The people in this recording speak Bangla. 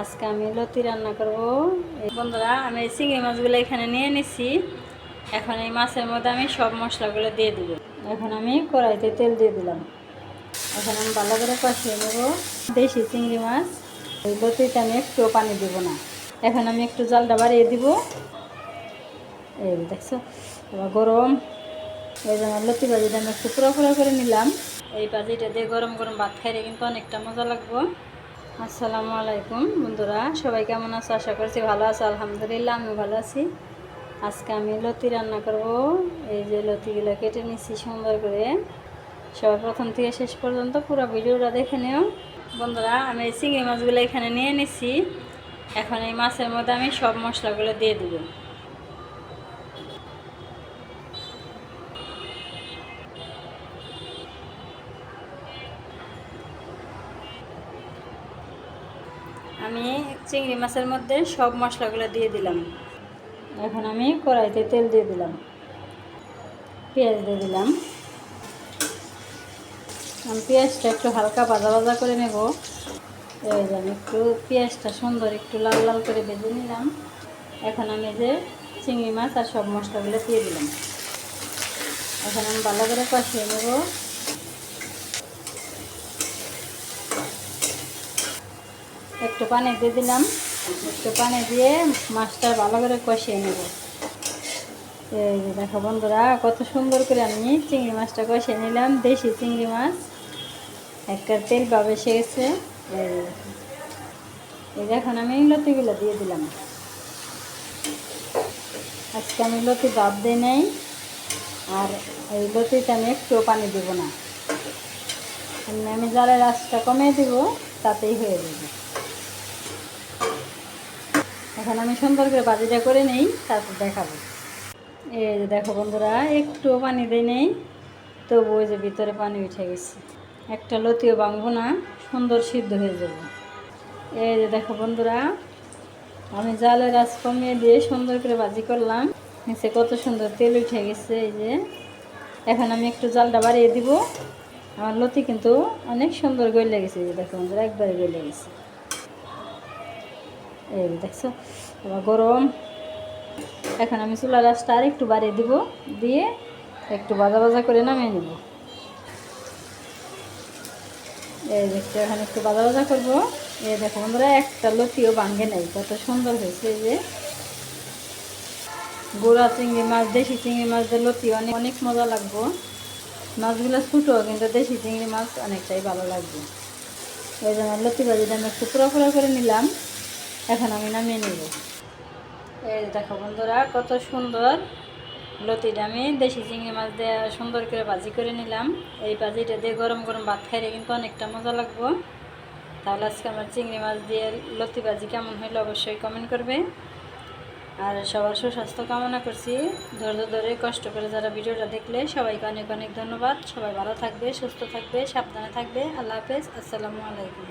আজকে আমি লতি রান্না করব। বন্ধুরা, আমি এই চিংড়ি মাছগুলো এখানে নিয়ে নিছি। এখন এই মাছের মধ্যে আমি সব মশলাগুলো দিয়ে দিব। এখন আমি কড়াইতে তেল দিয়ে দিলাম। এখন আমি ভালো করে কষিয়ে নেব। দেশি চিংড়ি মাছ, এই লতিতে আমি একটু পানি দেব না। এখন আমি একটু জলটা বাড়িয়ে দিব। এই দেখছ, এবার গরম। এই যে আমার লতি ভাজিটা আমি একটু পুরো পুরো করে নিলাম। এই ভাজিটা দিয়ে গরম গরম ভাত খাইলে কিন্তু অনেকটা মজা লাগবো। আসসালামু আলাইকুম বন্ধুরা, সবাই কেমন আছো? আশা করছি ভালো আছো। আলহামদুলিল্লাহ আমি ভালো আছি। আজকে আমি লতি রান্না করব। এই যে লতিগুলো কেটে নিচ্ছি সুন্দর করে। সবার প্রথম থেকে শেষ পর্যন্ত পুরো ভিডিওটা দেখে নিও। বন্ধুরা, আমি এই চিংড়ি মাছগুলো এখানে নিয়ে নিচ্ছি। এখন এই মাছের মধ্যে আমি সব মশলাগুলো দিয়ে দিব। আমি চিংড়ি মাছের মধ্যে সব মশলাগুলো দিয়ে দিলাম। এখন আমি কড়াইতে তেল দিয়ে দিলাম। পেঁয়াজ দিয়ে দিলাম। আমি পেঁয়াজটা একটু হালকা ভাজা ভাজা করে নেব। এই যে আমি একটু পেঁয়াজটা সুন্দর একটু লাল লাল করে ভেজে নিলাম। এখন আমি যে চিংড়ি মাছ আর সব মশলাগুলো দিয়ে দিলাম। এখন আমি ভালো করে কষিয়ে নেব। একটু পানি দিয়ে দিলাম। একটু পানি দিয়ে মাছটা ভালো করে কষিয়ে নেব। এই দেখো বন্ধুরা, কত সুন্দর করে আমি চিংড়ি মাছটা কষিয়ে নিলাম, দেশি চিংড়ি মাছ। একটা তেল পাবে এসে গেছে। এই। দেখুন আমি লতিগুলো দিয়ে দিলাম। আজকে আমি লতি ভাত দিই নাই, আর এই লতিতে আমি একটু পানি দেবো না। আমি জালের আঁচটা কমিয়ে দেবো, তাতেই হয়ে যাবে। এখন আমি সুন্দর করে বাজিটা করে নেই, তারপর দেখাবো। এই যে দেখো বন্ধুরা একটু পানি দেই নেই, তবু ওই যে ভিতরে পানি উঠে গেছে। একটা লতিও ভাঙবো না, সুন্দর সিদ্ধ হয়ে যাবে। এই যে দেখো বন্ধুরা, আমি জালের আঁচ কমিয়ে দিয়ে সুন্দর করে ভাজি করলাম। নিচে কত সুন্দর তেল উঠে গেছে, এই যে। এখন আমি একটু জালটা বাড়িয়ে দিব। আমার লতি কিন্তু অনেক সুন্দর গলে গেছে, এই যে দেখো বন্ধুরা, একবারে গলে গেছে। এই দেখছ এবার গরম। এখন আমি চুলা রাসটা আর একটু বাড়িয়ে দিব, দিয়ে একটু বাজা বাজা করে নামিয়ে নেব। এই দেখতে এখন একটু বাজা বাজা করব। এই দেখো বন্ধুরা, একটা লতিও ভাঙ্গে নেই, কত সুন্দর হয়েছে যে। গোড়া চিংড়ি মাছ, দেশি চিংড়ি মাছ দিয়ে লতি, অনেক অনেক মজা লাগবো। মাছগুলো ছোটো, কিন্তু দেশি চিংড়ি মাছ অনেকটাই ভালো লাগবে। এই যে আমার লতি ভাজিটা আমি একটু পুরো করে নিলাম। এখন আমি নামিয়ে নেব। এই দেখো বন্ধুরা, কত সুন্দর লতিটা। আমি দেশি চিংড়ি মাছ দিয়ে সুন্দর করে ভাজি করে নিলাম। এই ভাজিটা দিয়ে গরম গরম ভাত খাইলে কিন্তু অনেকটা মজা লাগবো। তাহলে আজকে আমার চিংড়ি মাছ দিয়ে লতি ভাজি কেমন হইল অবশ্যই কমেন্ট করবে। আর সবার সুস্বাস্থ্য কামনা করছি। ধৈর্য ধরে কষ্ট করে যারা ভিডিওটা দেখলে, সবাইকে অনেক অনেক ধন্যবাদ। সবাই ভালো থাকবে, সুস্থ থাকবে, সাবধানে থাকবে। আল্লাহ হাফেজ। আসসালামু আলাইকুম।